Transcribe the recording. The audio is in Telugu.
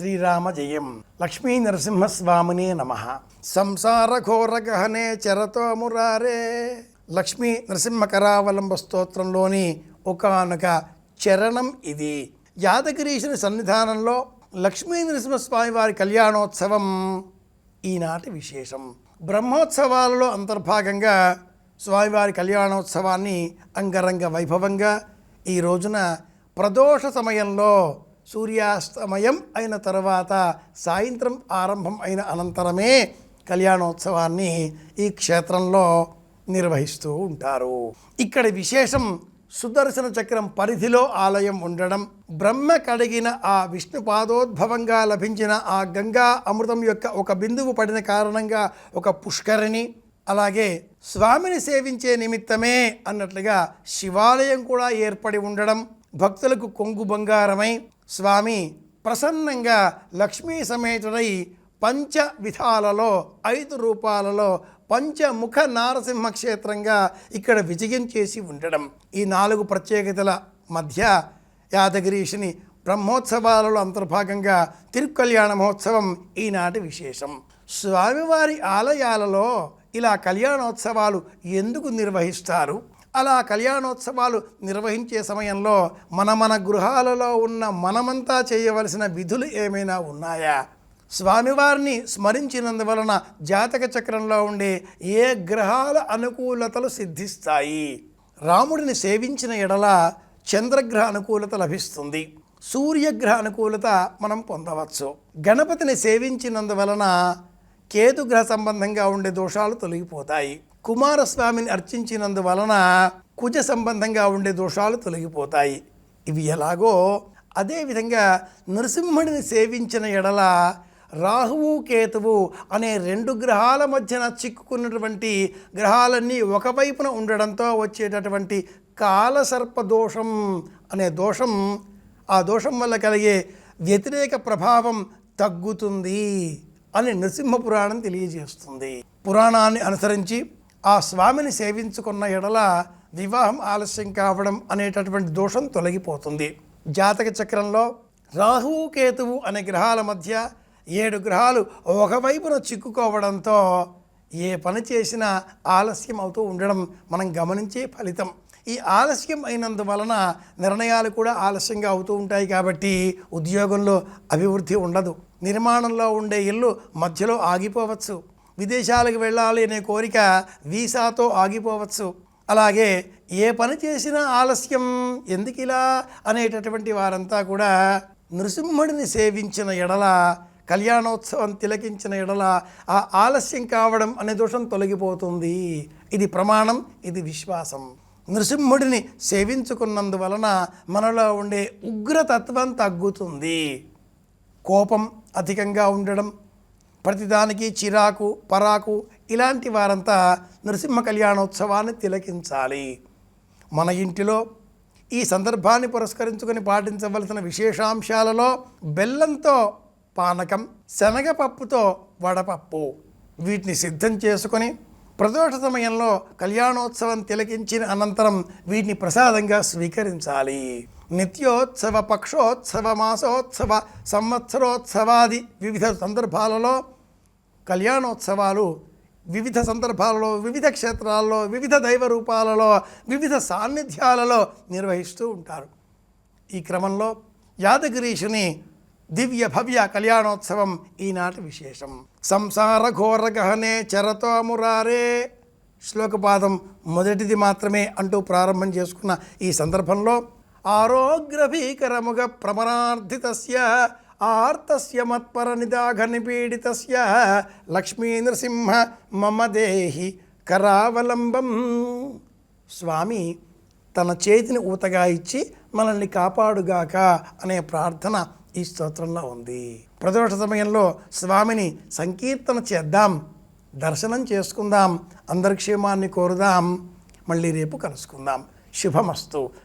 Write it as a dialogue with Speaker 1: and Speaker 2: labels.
Speaker 1: శ్రీరామ జయం లక్ష్మీ నరసింహస్వామినే నమ సంసార ఘోర గహనే చరతో మురారే లక్ష్మీ నరసింహకరావలంబ స్తోత్రంలోని ఒకనొక చరణం ఇది యాదగిరీశుని సన్నిధానంలో లక్ష్మీ నరసింహస్వామి వారి కళ్యాణోత్సవం ఈనాటి విశేషం. బ్రహ్మోత్సవాలలో అంతర్భాగంగా స్వామివారి కళ్యాణోత్సవాన్ని అంగరంగ వైభవంగా ఈ రోజున ప్రదోష సమయంలో సూర్యాస్తమయం అయిన తర్వాత సాయంత్రం ఆరంభం అయిన అనంతరమే కళ్యాణోత్సవాన్ని ఈ క్షేత్రంలో నిర్వహిస్తూ ఉంటారు. ఇక్కడ విశేషం సుదర్శన చక్రం పరిధిలో ఆలయం ఉండడం బ్రహ్మ కడిగిన ఆ విష్ణుపాదోద్భవంగా లభించిన ఆ గంగా అమృతం యొక్క ఒక బిందువు పడిన కారణంగా ఒక పుష్కరిణి అలాగే స్వామిని సేవించే నిమిత్తమే అన్నట్లుగా శివాలయం కూడా ఏర్పడి ఉండడం భక్తులకు కొంగు బంగారమై స్వామి ప్రసన్నంగా లక్ష్మీ సమేతుడై పంచ విధాలలో ఐదు రూపాలలో పంచముఖ నారసింహ క్షేత్రంగా ఇక్కడ విజయం చేసి ఉండడం. ఈ నాలుగు ప్రత్యేకతల మధ్య యాదగిరీషిని బ్రహ్మోత్సవాలలో అంతర్భాగంగా తిరుకల్యాణ మహోత్సవం ఈనాటి విశేషం. స్వామివారి ఆలయాలలో ఇలా కళ్యాణోత్సవాలు ఎందుకు నిర్వహిస్తారు? అలా కళ్యాణోత్సవాలు నిర్వహించే సమయంలో మన మన గృహాలలో ఉన్న మనమంతా చేయవలసిన విధులు ఏమైనా ఉన్నాయా? స్వామివారిని స్మరించినందువలన జాతక చక్రంలో ఉండే ఏ గ్రహాల అనుకూలతలు సిద్ధిస్తాయి? రాముడిని సేవించిన ఎడల చంద్రగ్రహ అనుకూలత లభిస్తుంది. సూర్యగ్రహ అనుకూలత మనం పొందవచ్చు. గణపతిని సేవించినందువలన కేతుగ్రహ సంబంధంగా ఉండే దోషాలు తొలగిపోతాయి. కుమారస్వామిని అర్చించినందువలన కుజ సంబంధంగా ఉండే దోషాలు తొలగిపోతాయి. ఇవి ఎలాగో అదేవిధంగా నరసింహుడిని సేవించిన ఎడల రాహువు కేతువు అనే రెండు గ్రహాల మధ్యన చిక్కుకున్నటువంటి గ్రహాలన్నీ ఒకవైపున ఉండడంతో వచ్చేటటువంటి కాలసర్ప దోషం అనే దోషం ఆ దోషం వల్ల కలిగే వ్యతిరేక ప్రభావం తగ్గుతుంది అని నరసింహ పురాణం తెలియజేస్తుంది. పురాణాన్ని అనుసరించి ఆ స్వామిని సేవించుకున్న ఎడల వివాహం ఆలస్యం కావడం అనేటటువంటి దోషం తొలగిపోతుంది. జాతక చక్రంలో రాహువు కేతువు అనే గ్రహాల మధ్య ఏడు గ్రహాలు ఒకవైపున చిక్కుకోవడంతో ఏ పని చేసినా ఆలస్యం అవుతూ ఉండడం మనం గమనించే ఫలితం. ఈ ఆలస్యం అయినందువలన నిర్ణయాలు కూడా ఆలస్యంగా అవుతూ ఉంటాయి కాబట్టి ఉద్యోగంలో అభివృద్ధి ఉండదు. నిర్మాణంలో ఉండే ఇల్లు మధ్యలో ఆగిపోవచ్చు. విదేశాలకు వెళ్ళాలి అనే కోరిక వీసాతో ఆగిపోవచ్చు. అలాగే ఏ పని చేసినా ఆలస్యం ఎందుకిలా అనేటటువంటి వారంతా కూడా నృసింహుడిని సేవించిన ఎడల కళ్యాణోత్సవం తిలకించిన ఎడల ఆ ఆలస్యం కావడం అనే దోషం తొలగిపోతుంది. ఇది ప్రమాణం ఇది విశ్వాసం. నృసింహుడిని సేవించుకున్నందువలన మనలో ఉండే ఉగ్రతత్వం తగ్గుతుంది. కోపం అధికంగా ఉండడం ప్రతిదానికి చిరాకు పరాకు ఇలాంటి వారంతా నృసింహ కళ్యాణోత్సవాన్ని తిలకించాలి. మన ఇంటిలో ఈ సందర్భాన్ని పురస్కరించుకొని పాటించవలసిన విశేషాంశాలలో బెల్లంతో పానకం శనగపప్పుతో వడపప్పు. వీటిని సిద్ధం చేసుకొని ప్రదోష సమయంలో కళ్యాణోత్సవం తిలకించిన అనంతరం వీటిని ప్రసాదంగా స్వీకరించాలి. నిత్యోత్సవ పక్షోత్సవ మాసోత్సవ సంవత్సరోత్సవాది వివిధ సందర్భాలలో కళ్యాణోత్సవాలు వివిధ సందర్భాలలో వివిధ క్షేత్రాల్లో వివిధ దైవ రూపాలలో వివిధ సాన్నిధ్యాలలో నిర్వహిస్తూ ఉంటారు. ఈ క్రమంలో యాదగిరీషుని దివ్య భవ్య కళ్యాణోత్సవం ఈనాటి విశేషం. సంసార ఘోర గహనే చరతో మురారే. శ్లోకపాదం మొదటిది మాత్రమే అంటూ ప్రారంభం చేసుకున్న ఈ సందర్భంలో ఆరోగ్రభీకరముగ ప్రమరార్థితస్య ఆర్తస్య మత్పర నిదాఘ నిపీడితస్య లక్ష్మీ నృసింహ మమ దేహి కరావలంబం. స్వామి తన చేతిని ఊతగా ఇచ్చి మనల్ని కాపాడుగాక అనే ప్రార్థన ఈ స్తోత్రంలో ఉంది. ప్రదోష సమయంలో స్వామిని సంకీర్తన చేద్దాం దర్శనం చేసుకుందాం అందరి క్షేమాన్ని కోరుదాం మళ్ళీ రేపు కలుసుకుందాం. శుభమస్తు.